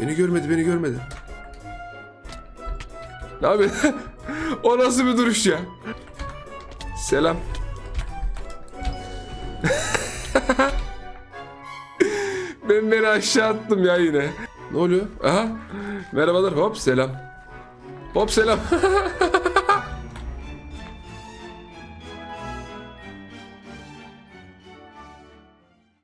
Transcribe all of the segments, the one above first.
Beni görmedi beni görmedi. Abi? o nasıl bir duruş ya? Selam. ben beni aşağı attım ya yine. Ne oluyor? Aha. Merhabalar. Hop selam. Hop selam.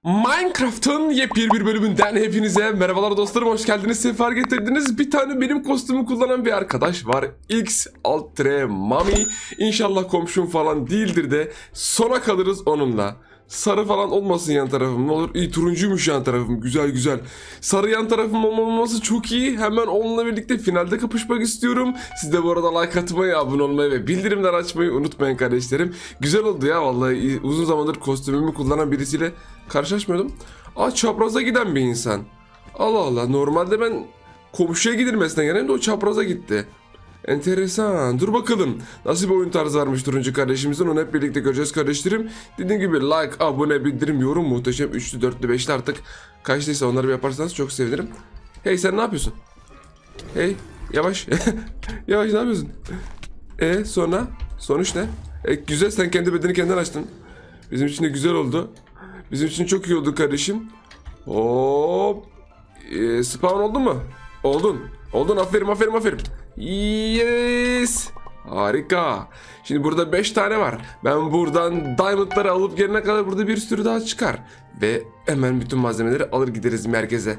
Minecraft'ın yepyeni bir bölümünden hepinize merhabalar dostlarım hoş geldiniz sefer getirdiniz. Bir tane benim kostümü kullanan bir arkadaş var X Altre Mami. İnşallah komşum falan değildir de sona kalırız onunla Sarı falan olmasın yan tarafım ne olur? İyi turuncuymuş yan tarafım. Güzel güzel. Sarı yan tarafım olmaması çok iyi. Hemen onunla birlikte finalde kapışmak istiyorum. Siz de bu arada like atmayı abone olmayı ve bildirimler açmayı unutmayın kardeşlerim. Güzel oldu ya vallahi. Uzun zamandır kostümümü kullanan birisiyle karşılaşmıyordum. Aa çapraza giden bir insan. Allah Allah normalde ben komşuya gidilmesine gelen de o çapraza gitti. Enteresan. Dur bakalım. Nasıl bir oyun tarzı varmış turuncu kardeşimizin onu hep birlikte göreceğiz kardeşlerim. Dediğim gibi like, abone, bildirim, yorum muhteşem. 3'lü, 4'lü, 5'li artık kaçtıysa onları bir yaparsanız çok sevinirim. Hey sen ne yapıyorsun? Hey yavaş. yavaş ne yapıyorsun? E sonra? Sonuç ne? E, güzel sen kendi bedeni kendin açtın. Bizim için de güzel oldu. Bizim için çok iyi oldu kardeşim. Hop. E, spawn oldun mu? Oldun. Oldun aferin aferin aferin. Yes. Harika. Şimdi burada 5 tane var. Ben buradan diamondları alıp gelene kadar burada bir sürü daha çıkar. Ve hemen bütün malzemeleri alır gideriz merkeze.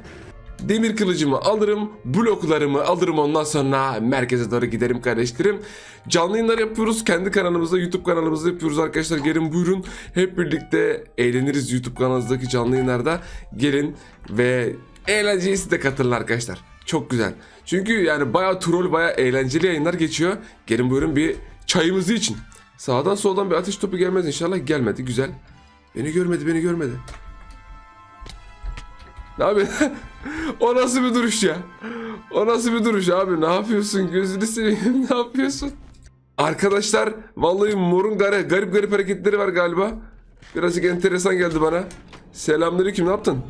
Demir kılıcımı alırım, bloklarımı alırım ondan sonra merkeze doğru giderim kardeşlerim. Canlı yayınlar yapıyoruz. Kendi kanalımızda, YouTube kanalımızda yapıyoruz arkadaşlar. Gelin buyurun. Hep birlikte eğleniriz YouTube kanalımızdaki canlı yayınlarda. Gelin ve eğlenceye siz de katılın arkadaşlar. Çok güzel. Çünkü yani bayağı troll, bayağı eğlenceli yayınlar geçiyor. Gelin buyurun bir çayımızı için. Sağdan soldan bir ateş topu gelmez inşallah. Gelmedi. Güzel. Beni görmedi, beni görmedi. Ne abi? o nasıl bir duruş ya? O nasıl bir duruş abi? Ne yapıyorsun? Gözünü seveyim. ne yapıyorsun? Arkadaşlar vallahi morun garip, garip garip hareketleri var galiba. Birazcık enteresan geldi bana. Selamünaleyküm ne yaptın?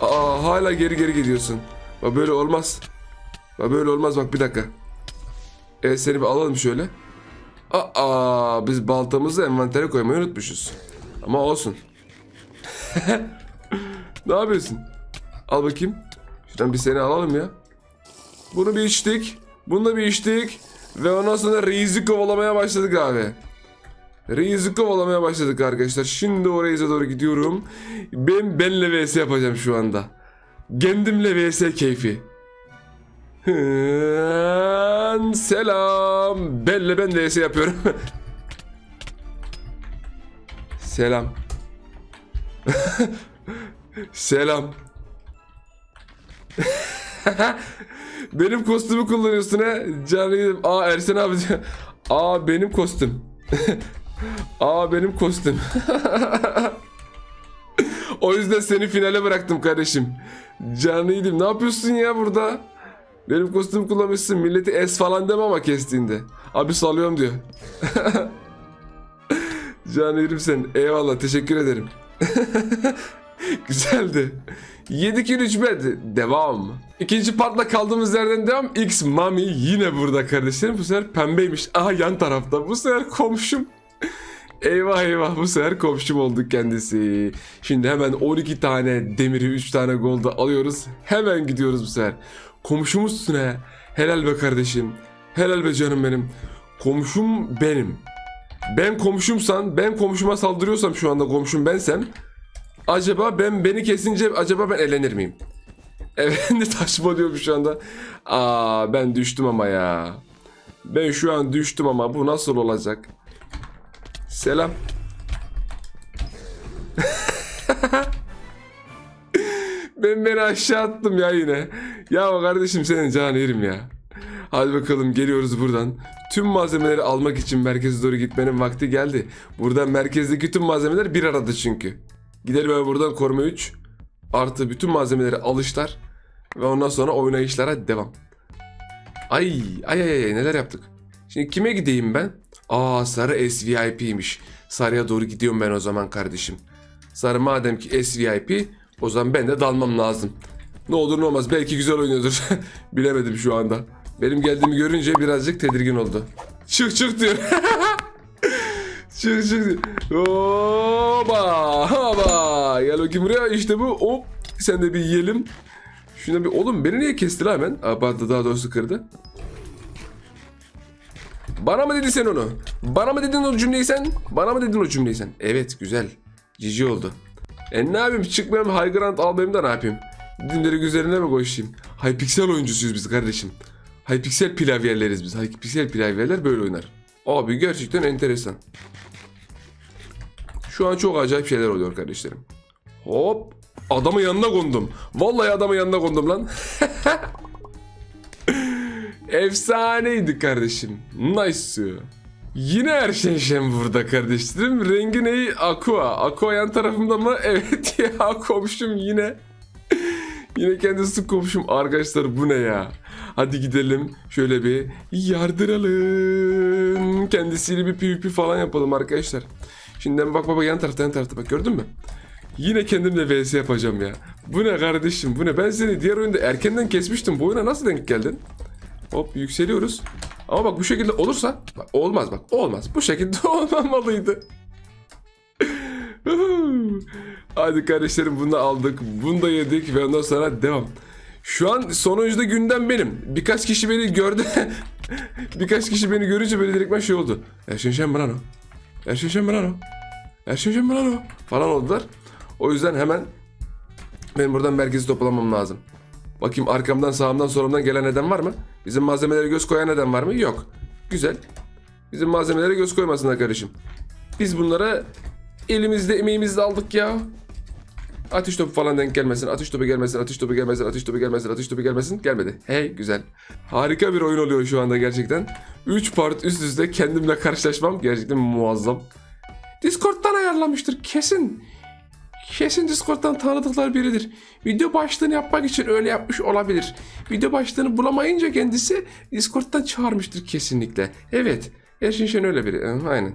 Aa hala geri geri gidiyorsun. Bak böyle olmaz. Bak böyle olmaz bak bir dakika. Evet seni bir alalım şöyle. Aa biz baltamızı envantere koymayı unutmuşuz. Ama olsun. ne yapıyorsun? Al bakayım. Şuradan bir seni alalım ya. Bunu bir içtik. Bunu da bir içtik. Ve ondan sonra Reis'i kovalamaya başladık abi. Reis'i kovalamaya başladık arkadaşlar. Şimdi o Reis'e doğru gidiyorum. Ben benle vs yapacağım şu anda. Kendimle vs keyfi. Hıın, Selam. Benle ben vs yapıyorum. Selam. Selam. benim kostümü kullanıyorsun ha. Canlıyım. Aa Ersen abi. Aa benim kostüm. Aa benim kostüm. o yüzden seni finale bıraktım kardeşim. Canlıydım. Ne yapıyorsun ya burada? Benim kostüm kullanmışsın. Milleti es falan deme ama kestiğinde. Abi salıyorum diyor. Canlıyım sen. Eyvallah teşekkür ederim. Güzeldi. 7 kill 3 bed. Devam. İkinci partla kaldığımız yerden devam. X Mami yine burada kardeşlerim. Bu sefer pembeymiş. Aha yan tarafta. Bu sefer komşum. Eyvah eyvah bu sefer komşum olduk kendisi. Şimdi hemen 12 tane demiri 3 tane golda alıyoruz. Hemen gidiyoruz bu sefer. Komşumuzsun he. Helal be kardeşim. Helal be canım benim. Komşum benim. Ben komşumsan, ben komşuma saldırıyorsam şu anda komşum bensem Acaba ben beni kesince acaba ben elenir miyim? Evet taşmalıyor şu anda. Aa ben düştüm ama ya. Ben şu an düştüm ama bu nasıl olacak? Selam. ben beni aşağı attım ya yine. Ya kardeşim senin canı yerim ya. Hadi bakalım geliyoruz buradan. Tüm malzemeleri almak için merkeze doğru gitmenin vakti geldi. Buradan merkezdeki tüm malzemeler bir arada çünkü. Gidelim hemen buradan koruma 3. Artı bütün malzemeleri alışlar. Ve ondan sonra oynayışlara devam. Ay ay ay ay neler yaptık. Şimdi kime gideyim ben? Aa Sarı SVIP'ymiş. Sarıya doğru gidiyorum ben o zaman kardeşim. Sarı madem ki SVIP o zaman ben de dalmam lazım. Ne olur ne olmaz. Belki güzel oynuyordur. Bilemedim şu anda. Benim geldiğimi görünce birazcık tedirgin oldu. Çık çık diyor. çık çık diyor. Hoba. Gel bakayım buraya işte bu. Hop. Sen de bir yiyelim. Şuna bir oğlum beni niye kesti lan hemen? Aa, daha doğrusu kırdı. Bana mı dedin sen onu? Bana mı dedin o cümleyi sen? Bana mı dedin o cümleyi sen? Evet güzel. Cici oldu. E ne yapayım çıkmayayım High Ground almayayım da ne yapayım? Dinleri üzerine mi koşayım? Hypixel oyuncusuyuz biz kardeşim. Hypixel klavyeleriz biz. Hypixel klavyeler böyle oynar. Abi gerçekten enteresan. Şu an çok acayip şeyler oluyor kardeşlerim. Hop. Adamın yanına kondum. Vallahi adamın yanına kondum lan. Efsaneydi kardeşim. Nice. Yine Erşenşen burada kardeşlerim. Rengi neyi? Aqua. Aqua yan tarafımda mı? Evet ya komşum yine. yine kendisi komşum. Arkadaşlar bu ne ya? Hadi gidelim şöyle bir yardıralım. Kendisiyle bir PvP falan yapalım arkadaşlar. Şimdi bak baba yan tarafta yan tarafta bak gördün mü? Yine kendimle vs yapacağım ya. Bu ne kardeşim bu ne? Ben seni diğer oyunda erkenden kesmiştim. Bu oyuna nasıl denk geldin? Hop yükseliyoruz. Ama bak bu şekilde olursa bak, olmaz bak olmaz. Bu şekilde olmamalıydı. Hadi kardeşlerim bunu aldık. Bunu da yedik ve ondan sonra devam. Şu an sonuncuda gündem benim. Birkaç kişi beni gördü. Birkaç kişi beni görünce böyle direktmen şey oldu. Erşen Şen Brano. Erşen Şen Brano. Erşen Şen Brano. Falan oldular. O yüzden hemen benim buradan merkezi toplamam lazım. Bakayım arkamdan sağımdan solumdan gelen neden var mı? Bizim malzemelere göz koyan neden var mı? Yok. Güzel. Bizim malzemelere göz koymasınlar kardeşim. Biz bunlara elimizde emeğimizle aldık ya. Ateş topu falan denk gelmesin. Ateş topu gelmesin. Ateş topu gelmesin. Ateş topu gelmesin. Ateş topu gelmesin. Gelmedi. Hey güzel. Harika bir oyun oluyor şu anda gerçekten. 3 part üst üste kendimle karşılaşmam gerçekten muazzam. Discord'dan ayarlamıştır kesin. Kesin Discord'dan tanıdıkları biridir. Video başlığını yapmak için öyle yapmış olabilir. Video başlığını bulamayınca kendisi Discord'dan çağırmıştır kesinlikle. Evet. Erşin Şen öyle biri. Aynen.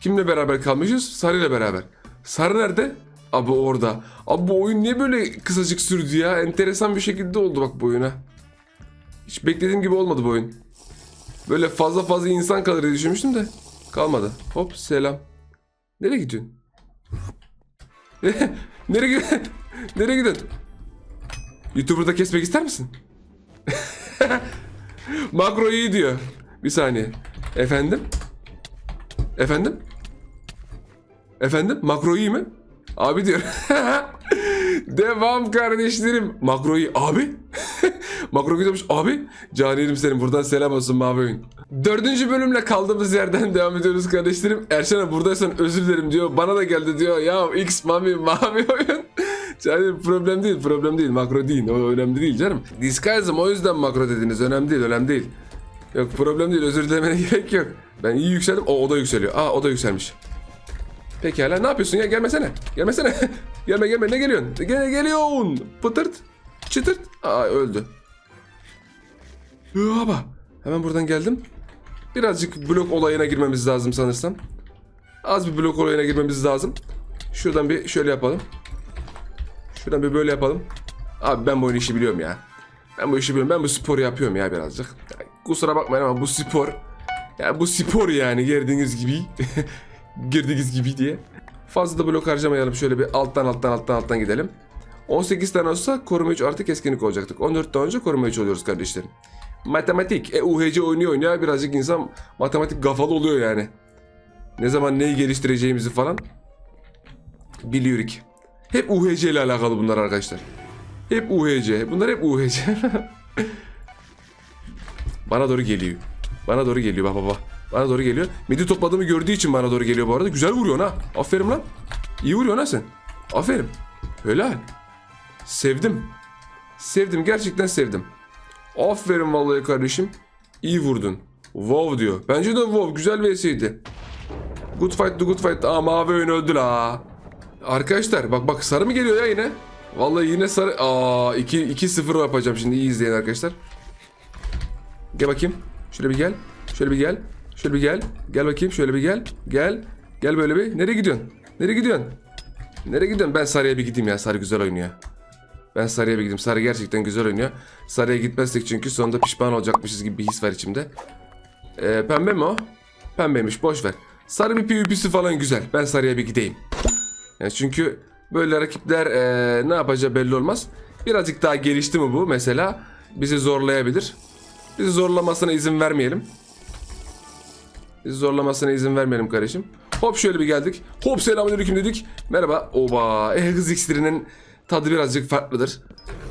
Kimle beraber kalmışız? Sarı ile beraber. Sarı nerede? Abi orada. Abi bu oyun niye böyle kısacık sürdü ya? Enteresan bir şekilde oldu bak bu oyuna. Hiç beklediğim gibi olmadı bu oyun. Böyle fazla fazla insan kalır diye düşünmüştüm de. Kalmadı. Hop selam. Nereye gidiyorsun? Nereye gidiyorsun? Nereye gidiyorsun? YouTuber'da kesmek ister misin? Makro iyi diyor. Bir saniye. Efendim? Efendim? Efendim? Makro iyi mi? Abi diyor. Devam kardeşlerim. Makro iyi. Abi? Makro güzelmiş. Abi? Caniyelim senin. Buradan selam olsun mavi oyun. Dördüncü bölümle kaldığımız yerden devam ediyoruz kardeşlerim. Erşen abi buradaysan özür dilerim diyor. Bana da geldi diyor. Ya X mami mavi oyun. Canım problem değil problem değil. Makro değil. O önemli değil canım. Disguise'ım o yüzden makro dediniz. Önemli değil önemli değil. Yok problem değil özür dilemene gerek yok. Ben iyi yükseldim. O, o da yükseliyor. Aa o da yükselmiş. Pekala ne yapıyorsun ya gelmesene. Gelmesene. gelme gelme ne geliyorsun? Gel geliyorsun. Pıtırt. Çıtırt. Aa öldü. Haba. Hemen buradan geldim. Birazcık blok olayına girmemiz lazım sanırsam. Az bir blok olayına girmemiz lazım. Şuradan bir şöyle yapalım. Şuradan bir böyle yapalım. Abi ben bu işi biliyorum ya. Ben bu işi biliyorum. Ben bu sporu yapıyorum ya birazcık. Ya, kusura bakmayın ama bu spor. Ya bu spor yani girdiğiniz gibi. girdiğiniz gibi diye. Fazla da blok harcamayalım. Şöyle bir alttan alttan alttan alttan gidelim. 18 tane olsa koruma 3 artı keskinlik olacaktık. 14 tane önce koruma 3 oluyoruz kardeşlerim. Matematik. E, UHC oynuyor oynuyor. Birazcık insan matematik kafalı oluyor yani. Ne zaman neyi geliştireceğimizi falan biliyoruz. Hep UHC ile alakalı bunlar arkadaşlar. Hep UHC. Bunlar hep UHC. bana doğru geliyor. Bana doğru geliyor bak baba. Bana doğru geliyor. Midi topladığımı gördüğü için bana doğru geliyor bu arada. Güzel vuruyor ha. Aferin lan. İyi vuruyor ha sen. Aferin. Helal. Sevdim. Sevdim. Gerçekten sevdim. Aferin vallahi kardeşim. İyi vurdun. Wow diyor. Bence de wow. Güzel VS'ydi. Good fight the good fight. Aa mavi oyun öldü la. Arkadaşlar bak bak sarı mı geliyor ya yine? Vallahi yine sarı. Aa 2 2-0 yapacağım şimdi. iyi izleyin arkadaşlar. Gel bakayım. Şöyle bir gel. Şöyle bir gel. Şöyle bir gel. Gel bakayım. Şöyle bir gel. Gel. Gel böyle bir. Nereye gidiyorsun? Nereye gidiyorsun? Nereye gidiyorsun? Ben sarıya bir gideyim ya. Sarı güzel oynuyor. Ben Sarı'ya bir gideyim. Sarı gerçekten güzel oynuyor. Sarı'ya gitmezsek çünkü sonunda pişman olacakmışız gibi bir his var içimde. Ee, pembe mi o? Pembeymiş boş ver. Sarı bir PvP'si falan güzel. Ben Sarı'ya bir gideyim. Yani çünkü böyle rakipler ee, ne yapacağı belli olmaz. Birazcık daha gelişti mi bu mesela bizi zorlayabilir. Bizi zorlamasına izin vermeyelim. Bizi zorlamasına izin vermeyelim kardeşim. Hop şöyle bir geldik. Hop selamünaleyküm dedik. Merhaba. Oba. E, hız iksirinin tadı birazcık farklıdır.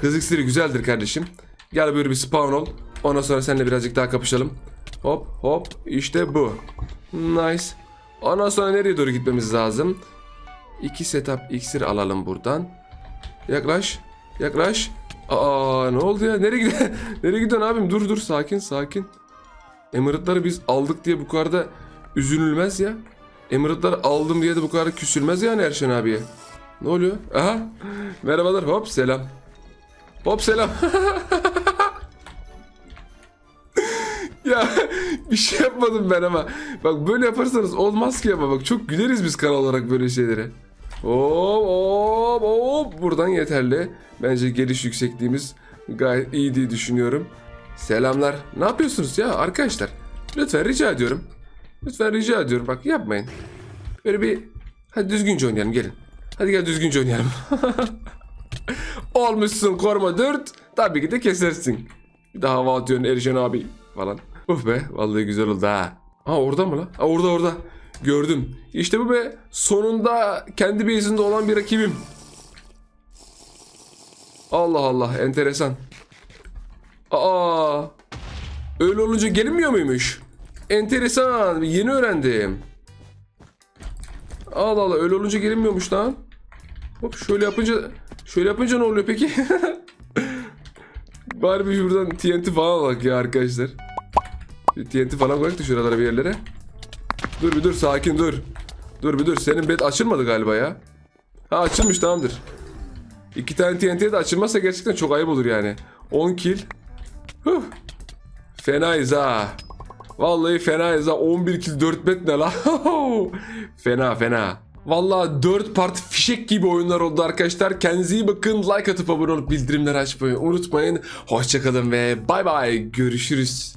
Hız iksiri güzeldir kardeşim. Gel böyle bir spawn ol. Ondan sonra seninle birazcık daha kapışalım. Hop hop. İşte bu. Nice. Ondan sonra nereye doğru gitmemiz lazım? İki setup iksir alalım buradan. Yaklaş. Yaklaş. Aa ne oldu ya? Nereye gidiyorsun? Nereye gidiyorsun abim? Dur dur sakin sakin. Emiratları biz aldık diye bu kadar da üzülülmez ya. Emiratları aldım diye de bu kadar küsülmez yani Erşen abiye. Ne oluyor? Aha. Merhabalar. Hop selam. Hop selam. ya bir şey yapmadım ben ama. Bak böyle yaparsanız olmaz ki ama bak çok güleriz biz kanal olarak böyle şeylere. Hop hop hop. Buradan yeterli. Bence geliş yüksekliğimiz gayet iyi diye düşünüyorum. Selamlar. Ne yapıyorsunuz ya arkadaşlar? Lütfen rica ediyorum. Lütfen rica ediyorum. Bak yapmayın. Böyle bir hadi düzgünce oynayalım gelin. Hadi gel düzgünce oynayalım. Olmuşsun koruma 4. Tabii ki de kesersin. Bir daha hava atıyorsun Erişen abi falan. Uf be vallahi güzel oldu ha. Ha orada mı lan? Ha orada orada. Gördüm. İşte bu be. Sonunda kendi base'inde olan bir rakibim. Allah Allah enteresan. Aa. Öyle olunca gelinmiyor muymuş? Enteresan. Yeni öğrendim. Allah Allah öyle olunca gelinmiyormuş lan. Hop şöyle yapınca şöyle yapınca ne oluyor peki? Bari bir şuradan TNT falan alak ya arkadaşlar. Bir TNT falan koyak da şuralara bir yerlere. Dur bir dur sakin dur. Dur bir dur senin bed açılmadı galiba ya. Ha açılmış tamamdır. İki tane TNT de açılmazsa gerçekten çok ayıp olur yani. 10 kill. Huh. Fenayız ha. Vallahi fenayız ha. 11 kill 4 bet ne la? fena fena. Vallahi 4 part fişek gibi oyunlar oldu arkadaşlar. Kendinize iyi bakın. Like atıp abone olup bildirimleri açmayı unutmayın. Hoşçakalın ve bay bay. Görüşürüz.